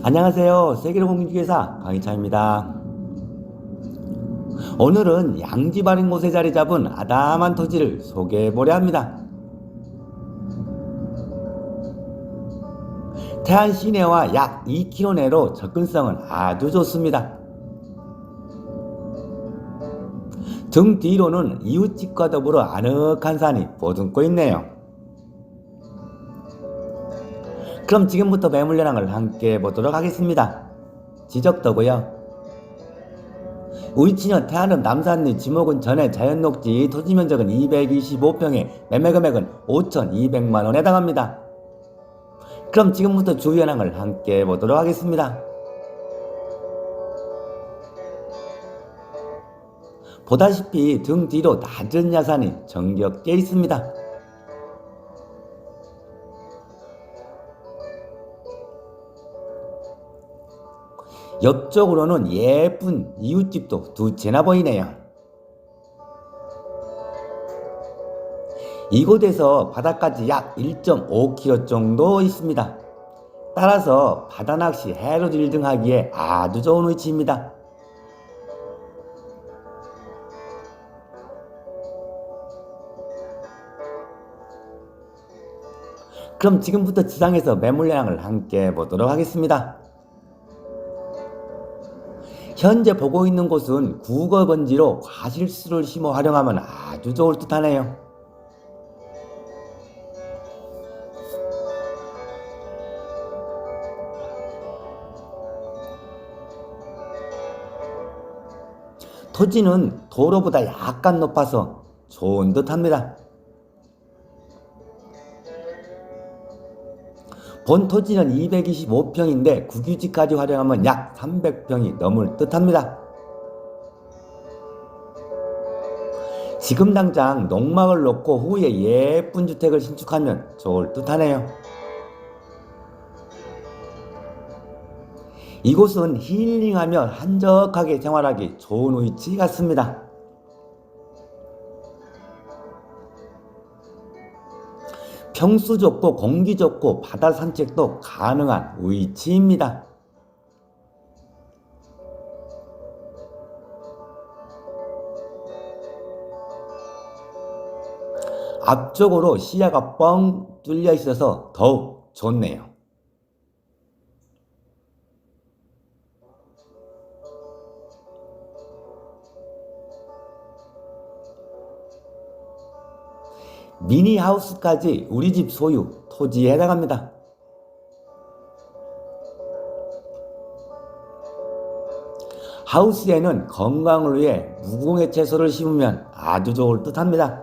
안녕하세요. 세계로 공주회사 강희차입니다. 오늘은 양집 아닌 곳에 자리 잡은 아담한 토지를 소개해 보려 합니다. 태안 시내와 약 2km 내로 접근성은 아주 좋습니다. 등 뒤로는 이웃집과 더불어 아늑한 산이 보듬고 있네요. 그럼 지금부터 매물 현황을 함께 해보도록 하겠습니다. 지적도고요. 위치는 태안읍 남산리 지목은 전에 자연녹지 토지 면적은 225평에 매매 금액은 5,200만 원에 해당합니다. 그럼 지금부터 주 현황을 함께 해보도록 하겠습니다. 보다시피 등 뒤로 낮은 야산이 정겹게 있습니다. 옆쪽으로는 예쁜 이웃집도 두 채나 보이네요. 이곳에서 바다까지 약 1.5km 정도 있습니다. 따라서 바다낚시, 해로 일등하기에 아주 좋은 위치입니다. 그럼 지금부터 지상에서 매물량을 함께 보도록 하겠습니다. 현재 보고 있는 곳은 구거 번지로 과실수를 심어 활용하면 아주 좋을 듯 하네요. 토지는 도로보다 약간 높아서 좋은 듯 합니다. 본 토지는 225평인데 국유지까지 활용하면 약 300평이 넘을 듯합니다. 지금 당장 농막을 놓고 후에 예쁜 주택을 신축하면 좋을 듯하네요. 이곳은 힐링하며 한적하게 생활하기 좋은 위치 같습니다. 평수 좋고 공기 좋고 바다 산책도 가능한 위치입니다. 앞쪽으로 시야가 뻥 뚫려 있어서 더욱 좋네요. 미니하우스까지 우리 집 소유 토지에 해당합니다. 하우스에는 건강을 위해 무공해 채소를 심으면 아주 좋을 듯 합니다.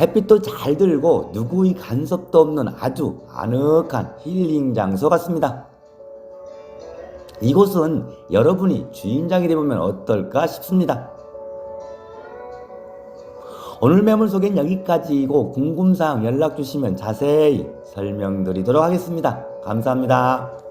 햇빛도 잘 들고 누구의 간섭도 없는 아주 아늑한 힐링 장소 같습니다. 이곳은 여러분이 주인장이 되보면 어떨까 싶습니다. 오늘 매물 소개는 여기까지이고 궁금사항 연락 주시면 자세히 설명드리도록 하겠습니다. 감사합니다.